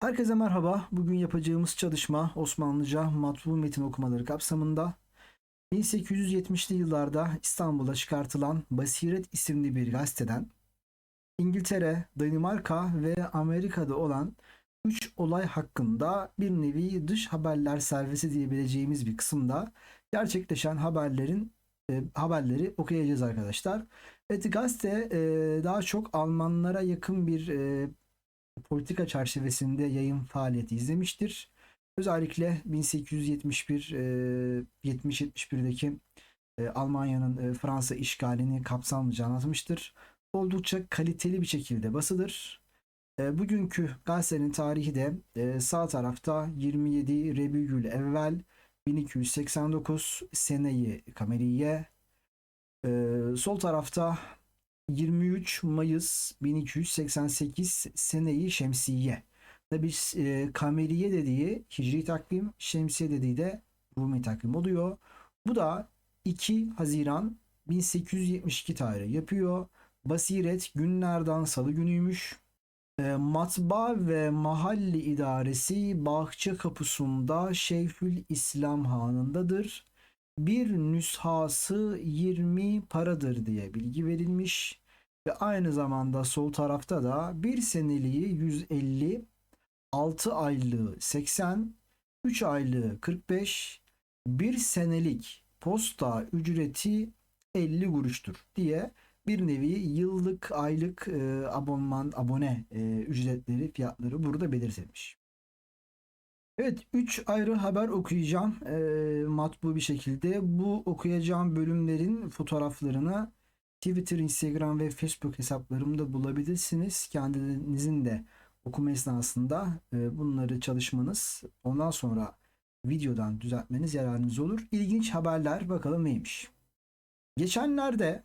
Herkese merhaba. Bugün yapacağımız çalışma Osmanlıca matbu metin okumaları kapsamında 1870'li yıllarda İstanbul'a çıkartılan Basiret isimli bir gazeteden İngiltere, Danimarka ve Amerika'da olan 3 olay hakkında bir nevi dış haberler servisi diyebileceğimiz bir kısımda gerçekleşen haberlerin e, haberleri okuyacağız arkadaşlar. Evet gazete e, daha çok Almanlara yakın bir e, politika çerçevesinde yayın faaliyeti izlemiştir. Özellikle 1871 70-71'deki e, Almanya'nın e, Fransa işgalini kapsamlıca anlatmıştır. Oldukça kaliteli bir şekilde basılır. E, Bugünkü gazetenin tarihi de e, sağ tarafta 27 Rebügül evvel 1289 seneyi kameriye e, sol tarafta 23 Mayıs 1288 seneyi şemsiye. Tabi e, kameriye dediği hicri takvim, şemsiye dediği de Rumi takvim oluyor. Bu da 2 Haziran 1872 tarihi yapıyor. Basiret günlerden salı günüymüş. E, matbaa ve mahalli idaresi Bahçe kapısında Şeyhül İslam Hanı'ndadır. Bir nüshası 20 paradır diye bilgi verilmiş. Ve aynı zamanda sol tarafta da bir seneliği 150, 6 aylığı 80, 3 aylığı 45, bir senelik posta ücreti 50 kuruştur diye bir nevi yıllık aylık e, abonman abone e, ücretleri fiyatları burada belirtilmiş. Evet 3 ayrı haber okuyacağım e, matbu bir şekilde. Bu okuyacağım bölümlerin fotoğraflarını Twitter, Instagram ve Facebook hesaplarımda bulabilirsiniz. Kendinizin de okuma esnasında e, bunları çalışmanız ondan sonra videodan düzeltmeniz yararınız olur. İlginç haberler bakalım neymiş. Geçenlerde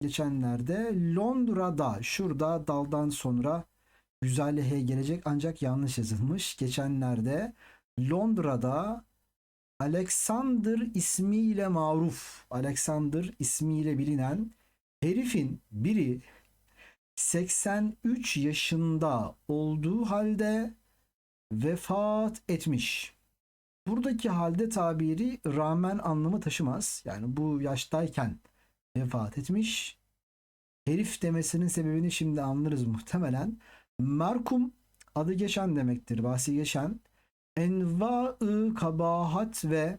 geçenlerde Londra'da şurada daldan sonra güzelliğe gelecek ancak yanlış yazılmış. Geçenlerde Londra'da Alexander ismiyle maruf, Alexander ismiyle bilinen herifin biri 83 yaşında olduğu halde vefat etmiş. Buradaki halde tabiri rağmen anlamı taşımaz. Yani bu yaştayken vefat etmiş. Herif demesinin sebebini şimdi anlarız muhtemelen. Merkum adı geçen demektir. Bahsi geçen. Enva-ı kabahat ve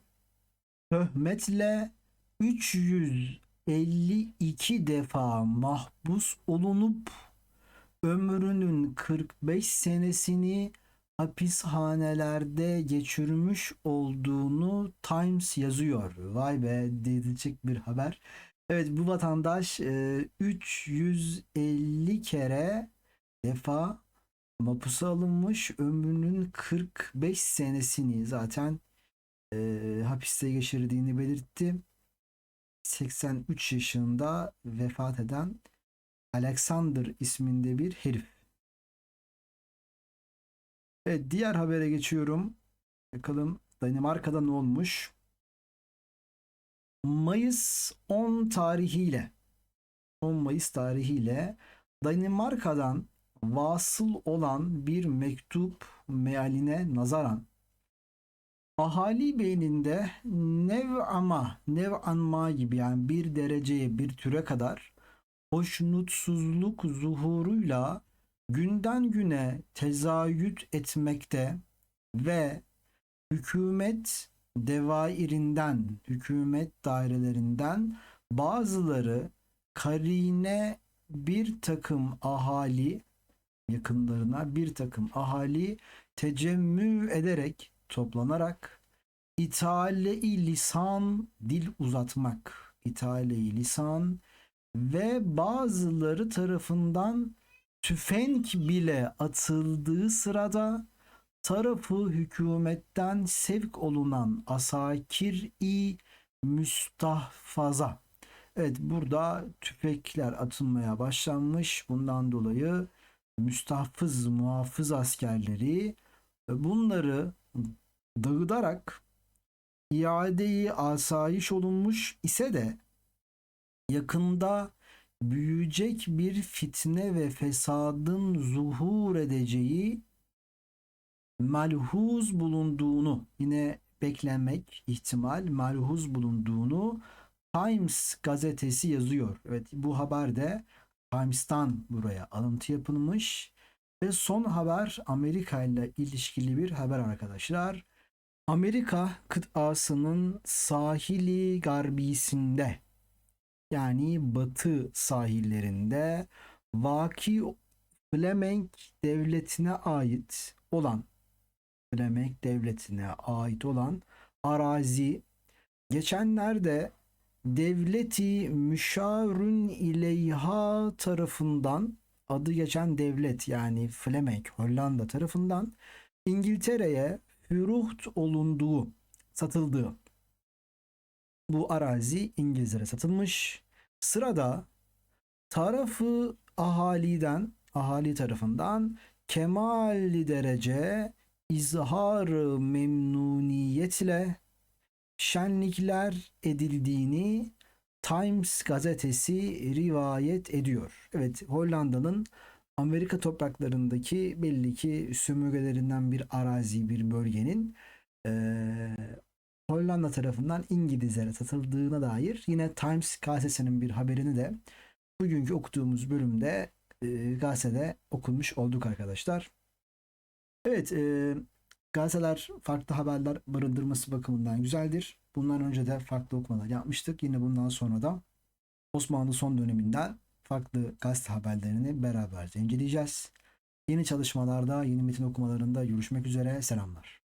töhmetle 352 defa mahpus olunup ömrünün 45 senesini hapishanelerde geçirmiş olduğunu Times yazıyor. Vay be dedilecek bir haber. Evet bu vatandaş 350 kere defa mapusa alınmış ömrünün 45 senesini zaten e, hapiste geçirdiğini belirtti. 83 yaşında vefat eden Alexander isminde bir herif. Evet diğer habere geçiyorum. Bakalım Danimarka'da ne olmuş? Mayıs 10 tarihiyle 10 Mayıs tarihiyle Danimarka'dan vasıl olan bir mektup mealine nazaran ahali beyninde nev'ama, nev'anma gibi yani bir dereceye bir türe kadar hoşnutsuzluk zuhuruyla günden güne tezayüt etmekte ve hükümet devairinden, hükümet dairelerinden bazıları karine bir takım ahali yakınlarına bir takım ahali tecemmü ederek toplanarak itale-i lisan dil uzatmak itale-i lisan ve bazıları tarafından tüfenk bile atıldığı sırada tarafı hükümetten sevk olunan asakir-i müstahfaza. Evet burada tüfekler atılmaya başlanmış. Bundan dolayı müstahfız muhafız askerleri bunları dağıtarak iadeyi asayiş olunmuş ise de yakında büyüyecek bir fitne ve fesadın zuhur edeceği malhuz bulunduğunu yine beklenmek ihtimal malhuz bulunduğunu Times gazetesi yazıyor. Evet bu haber de Times'tan buraya alıntı yapılmış ve son haber Amerika ile ilişkili bir haber arkadaşlar. Amerika kıtasının sahili garbisinde yani batı sahillerinde vaki Flemenk devletine ait olan Flemenk devletine ait olan arazi geçenlerde devleti müşarün ileyha tarafından adı geçen devlet yani Flemenk Hollanda tarafından İngiltere'ye füruht olunduğu satıldığı bu arazi İngilizlere satılmış. Sırada tarafı ahaliden ahali tarafından kemalli derece izhar memnuniyetle şenlikler edildiğini Times gazetesi rivayet ediyor. Evet Hollanda'nın Amerika topraklarındaki belli ki sömürgelerinden bir arazi, bir bölgenin eee, Hollanda tarafından İngilizlere satıldığına dair yine Times gazetesinin bir haberini de bugünkü okuduğumuz bölümde e, gazetede okunmuş olduk arkadaşlar. Evet, e, gazeteler farklı haberler barındırması bakımından güzeldir. Bundan önce de farklı okumalar yapmıştık. Yine bundan sonra da Osmanlı son döneminden farklı gazete haberlerini beraberce inceleyeceğiz. Yeni çalışmalarda, yeni metin okumalarında görüşmek üzere. Selamlar.